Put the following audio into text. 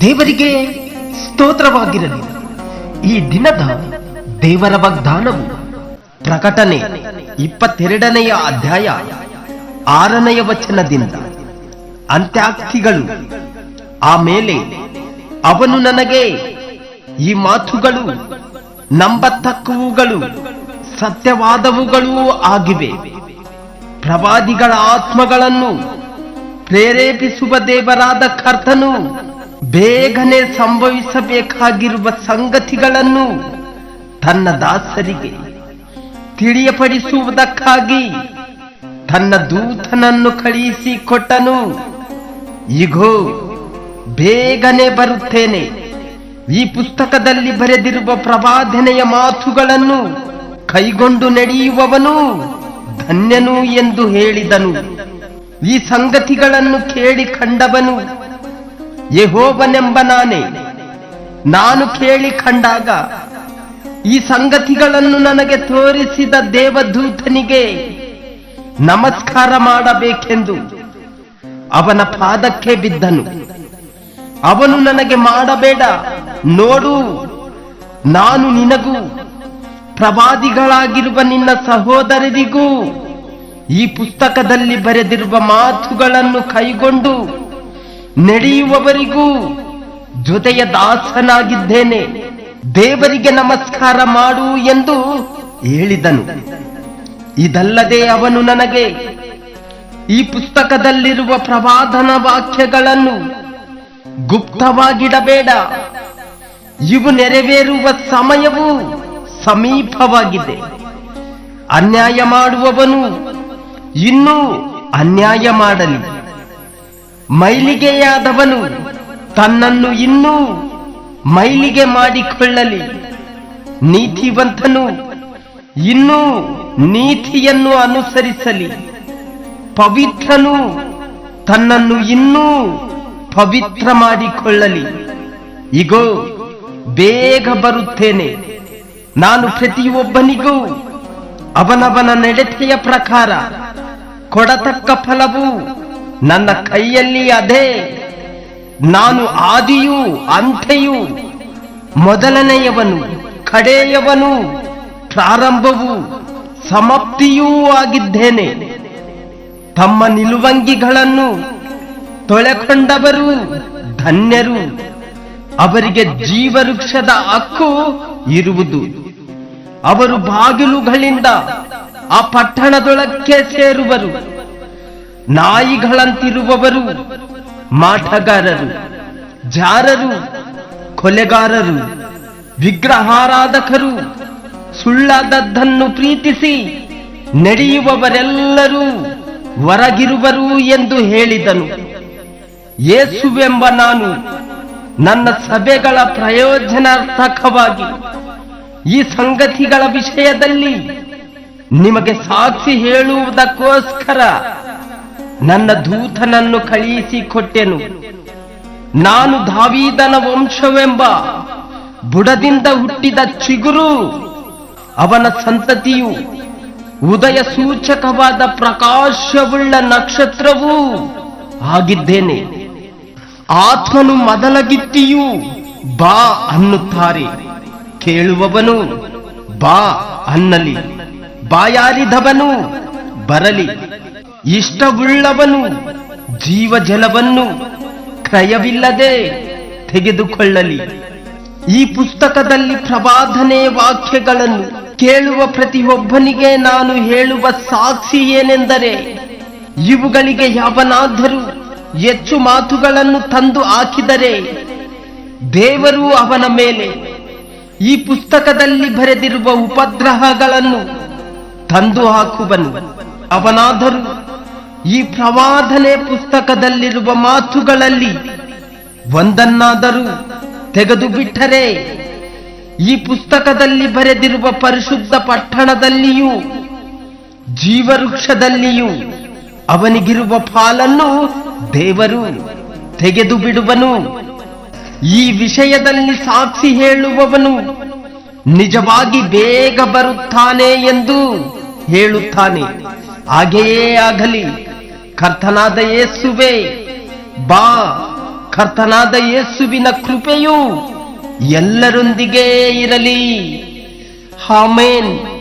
ದೇವರಿಗೆ ಸ್ತೋತ್ರವಾಗಿರಲಿ. ಈ ದಿನದ ದೇವರ ವಾಗ್ದಾನವು ಪ್ರಕಟಣೆ ಇಪ್ಪತ್ತೆರಡನೆಯ ಅಧ್ಯಾಯ ಆರನೆಯ ವಚನದಿಂದ ಅಂತ್ಯಾಕ್ತಿಗಳು ಆಮೇಲೆ ಅವನು ನನಗೆ ಈ ಮಾತುಗಳು ನಂಬತಕ್ಕವುಗಳು ಸತ್ಯವಾದವುಗಳೂ ಆಗಿವೆ. ಪ್ರವಾದಿಗಳ ಆತ್ಮಗಳನ್ನು ಪ್ರೇರೇಪಿಸುವ ದೇವರಾದ ಕರ್ತನು ಬೇಗನೆ ಸಂಭವಿಸಬೇಕಾಗಿರುವ ಸಂಗತಿಗಳನ್ನು ತನ್ನ ದಾಸರಿಗೆ ತಿಳಿಯಪಡಿಸುವುದಕ್ಕಾಗಿ ತನ್ನ ದೂತನನ್ನು ಕಳುಹಿಸಿ ಕೊಟ್ಟನು ಇಗೋ, ಬೇಗನೆ ಬರುತ್ತೇನೆ. ಈ ಪುಸ್ತಕದಲ್ಲಿ ಬರೆದಿರುವ ಪ್ರವಾದನೆಯ ಮಾತುಗಳನ್ನು ಕೈಗೊಂಡು ನಡೆಯುವವನು ಧನ್ಯನು ಎಂದು ಹೇಳಿದನು. ಈ ಸಂಗತಿಗಳನ್ನು ಕೇಳಿ ಕಂಡವನು, ಯಹೋವನೆಂಬ ನಾನೇ. ನಾನು ಕೇಳಿ ಕಂಡಾಗ, ಈ ಸಂಗತಿಗಳನ್ನು ನನಗೆ ತೋರಿಸಿದ ದೇವದೂತನಿಗೆ ನಮಸ್ಕಾರ ಮಾಡಬೇಕೆಂದು ಅವನ ಪಾದಕ್ಕೆ ಬಿದ್ದನು. ಅವನು ನನಗೆ ಮಾಡಬೇಡ, ನೋಡು, ನಾನು ನಿನಗೂ ಪ್ರವಾದಿಗಳಾಗಿರುವ ನಿನ್ನ ಸಹೋದರರಿಗೂ ಈ ಪುಸ್ತಕದಲ್ಲಿ ಬರೆದಿರುವ ಮಾತುಗಳನ್ನು ಕೈಗೊಂಡು ನಡೆಯುವವರಿಗೂ ಜೊತೆಯ ದಾಸನಾಗಿದ್ದೇನೆ. ದೇವರಿಗೆ ನಮಸ್ಕಾರ ಮಾಡು ಎಂದು ಹೇಳಿದನು. ಇದಲ್ಲದೆ ಅವನು ನನಗೆ ಈ ಪುಸ್ತಕದಲ್ಲಿರುವ ಪ್ರವಾದನ ವಾಕ್ಯಗಳನ್ನು ಗುಪ್ತವಾಗಿಡಬೇಡ. ಇವು ನೆರವೇರುವ ಸಮಯವು ಸಮೀಪವಾಗಿದೆ. ಅನ್ಯಾಯ ಮಾಡುವವನು ಇನ್ನೂ ಅನ್ಯಾಯ ಮಾಡಲಿ. ಮೈಲಿಗೆಯಾದವನು ತನ್ನನ್ನು ಇನ್ನೂ ಮೈಲಿಗೆ ಮಾಡಿಕೊಳ್ಳಲಿ. ನೀತಿವಂತನು ಇನ್ನೂ ನೀತಿಯನ್ನು ಅನುಸರಿಸಲಿ. ಪವಿತ್ರನು ತನ್ನನ್ನು ಇನ್ನೂ ಪವಿತ್ರ ಮಾಡಿಕೊಳ್ಳಲಿ. ಇಗೋ, ಬೇಗ ಬರುತ್ತೇನೆ. ನಾನು ಪ್ರತಿಯೊಬ್ಬನಿಗೂ ಅವನವನ ನಡತೆಯ ಪ್ರಕಾರ ಕೊಡತಕ್ಕ ಫಲವು ನನ್ನ ಕೈಯಲ್ಲಿ ಅದೇ. ನಾನು ಆದಿಯೂ ಅಂತೆಯೂ ಮೊದಲನೆಯವನು, ಕಡೆಯವನು ಪ್ರಾರಂಭವೂ ಸಮಾಪ್ತಿಯೂ ಆಗಿದ್ದೇನೆ. ತಮ್ಮ ನಿಲುವಂಗಿಗಳನ್ನು ತೊಳೆಕೊಂಡವರು ಧನ್ಯರು. ಅವರಿಗೆ ಜೀವವೃಕ್ಷದ ಹಕ್ಕು ಇರುವುದು. ಅವರು ಬಾಗಿಲುಗಳಿಂದ ಆ ಪಟ್ಟಣದೊಳಕ್ಕೆ ಸೇರುವರು. ನಾಯಿಗಳಂತಿರುವವರು ಮಾಠಗಾರರು ಜಾರರು, ಕೊಲೆಗಾರರು, ವಿಗ್ರಹಾರಾಧಕರು, ಸುಳ್ಳಾದದ್ದನ್ನು ಪ್ರೀತಿಸಿ ನಡೆಯುವವರೆಲ್ಲರೂ ಹೊರಗಿರುವರು ಎಂದು ಹೇಳಿದನು. ಯೇಸುವೆಂಬ ನಾನು ನನ್ನ ಸಭೆಗಳ ಪ್ರಯೋಜನಾರ್ಥಕವಾಗಿ ಈ ಸಂಗತಿಗಳ ವಿಷಯದಲ್ಲಿ ನಿಮಗೆ ಸಾಕ್ಷಿ ಹೇಳುವುದಕ್ಕೋಸ್ಕರ ನನ್ನ ದೂತನನ್ನು ಕಳಿಸಿಕೊಟ್ಟೆನು ನಾನು ಧಾವೀದನ ವಂಶವೆಂಬ ಬುಡದಿಂದ ಹುಟ್ಟಿದ ಚಿಗುರು, ಅವನ ಸಂತತಿಯು ಉದಯ ಸೂಚಕವಾದ ಪ್ರಕಾಶವುಳ್ಳ ನಕ್ಷತ್ರವೂ ಆಗಿದ್ದೇನೆ. ಆತ್ಮನು ಮೊದಲಗಿತ್ತಿಯೂ ಬಾ ಅನ್ನುತ್ತಾರೆ. ಕೇಳುವವನು ಬಾ ಅನ್ನಲಿ. ಬಾಯಾರಿದವನು ಬರಲಿ. ಇಷ್ಟವುಳ್ಳವನು ಜೀವ ಜಲವನ್ನು ಕ್ರಯವಿಲ್ಲದೆ ತೆಗೆದುಕೊಳ್ಳಲಿ. ಈ ಪುಸ್ತಕದಲ್ಲಿ ಪ್ರವಾದನೆ ವಾಕ್ಯಗಳನ್ನು ಕೇಳುವ ಪ್ರತಿಯೊಬ್ಬನಿಗೆ ನಾನು ಹೇಳುವ ಸಾಕ್ಷಿ ಏನೆಂದರೆ, ಇವುಗಳಿಗೆ ಯಾವನಾದರೂ ಹೆಚ್ಚು ಮಾತುಗಳನ್ನು ತಂದು ಹಾಕಿದರೆ, ದೇವರು ಅವನ ಮೇಲೆ ಈ ಪುಸ್ತಕದಲ್ಲಿ ಬರೆದಿರುವ ಉಪದ್ರಹಗಳನ್ನು ತಂದು ಹಾಕುವನು. ಅವನಾದರೂ ಈ ಪ್ರವಾದನೆ ಪುಸ್ತಕದಲ್ಲಿರುವ ಮಾತುಗಳಲ್ಲಿ ಒಂದನ್ನಾದರೂ ತೆಗೆದು ಬಿಟ್ಟರೆ ಈ ಪುಸ್ತಕದಲ್ಲಿ ಬರೆದಿರುವ ಪರಿಶುದ್ಧ ಪಟ್ಟಣದಲ್ಲಿಯೂ, ಜೀವವೃಕ್ಷದಲ್ಲಿಯೂ ಅವನಿಗಿರುವ ಪಾಲನ್ನು ದೇವರು ತೆಗೆದು ಬಿಡುವನು ಈ ವಿಷಯದಲ್ಲಿ ಸಾಕ್ಷಿ ಹೇಳುವವನು ನಿಜವಾಗಿ ಬೇಗ ಬರುತ್ತಾನೆ ಎಂದು ಹೇಳುತ್ತಾನೆ. ಹಾಗೆಯೇ ಆಗಲಿ. ಕರ್ತನಾದ ಯೇಸುವೆ, ಬಾ. ಕರ್ತನಾದ ಯೇಸುವಿನ ಕೃಪೆಯು ಎಲ್ಲರೊಂದಿಗೆ ಇರಲಿ. ಆಮೇನ್.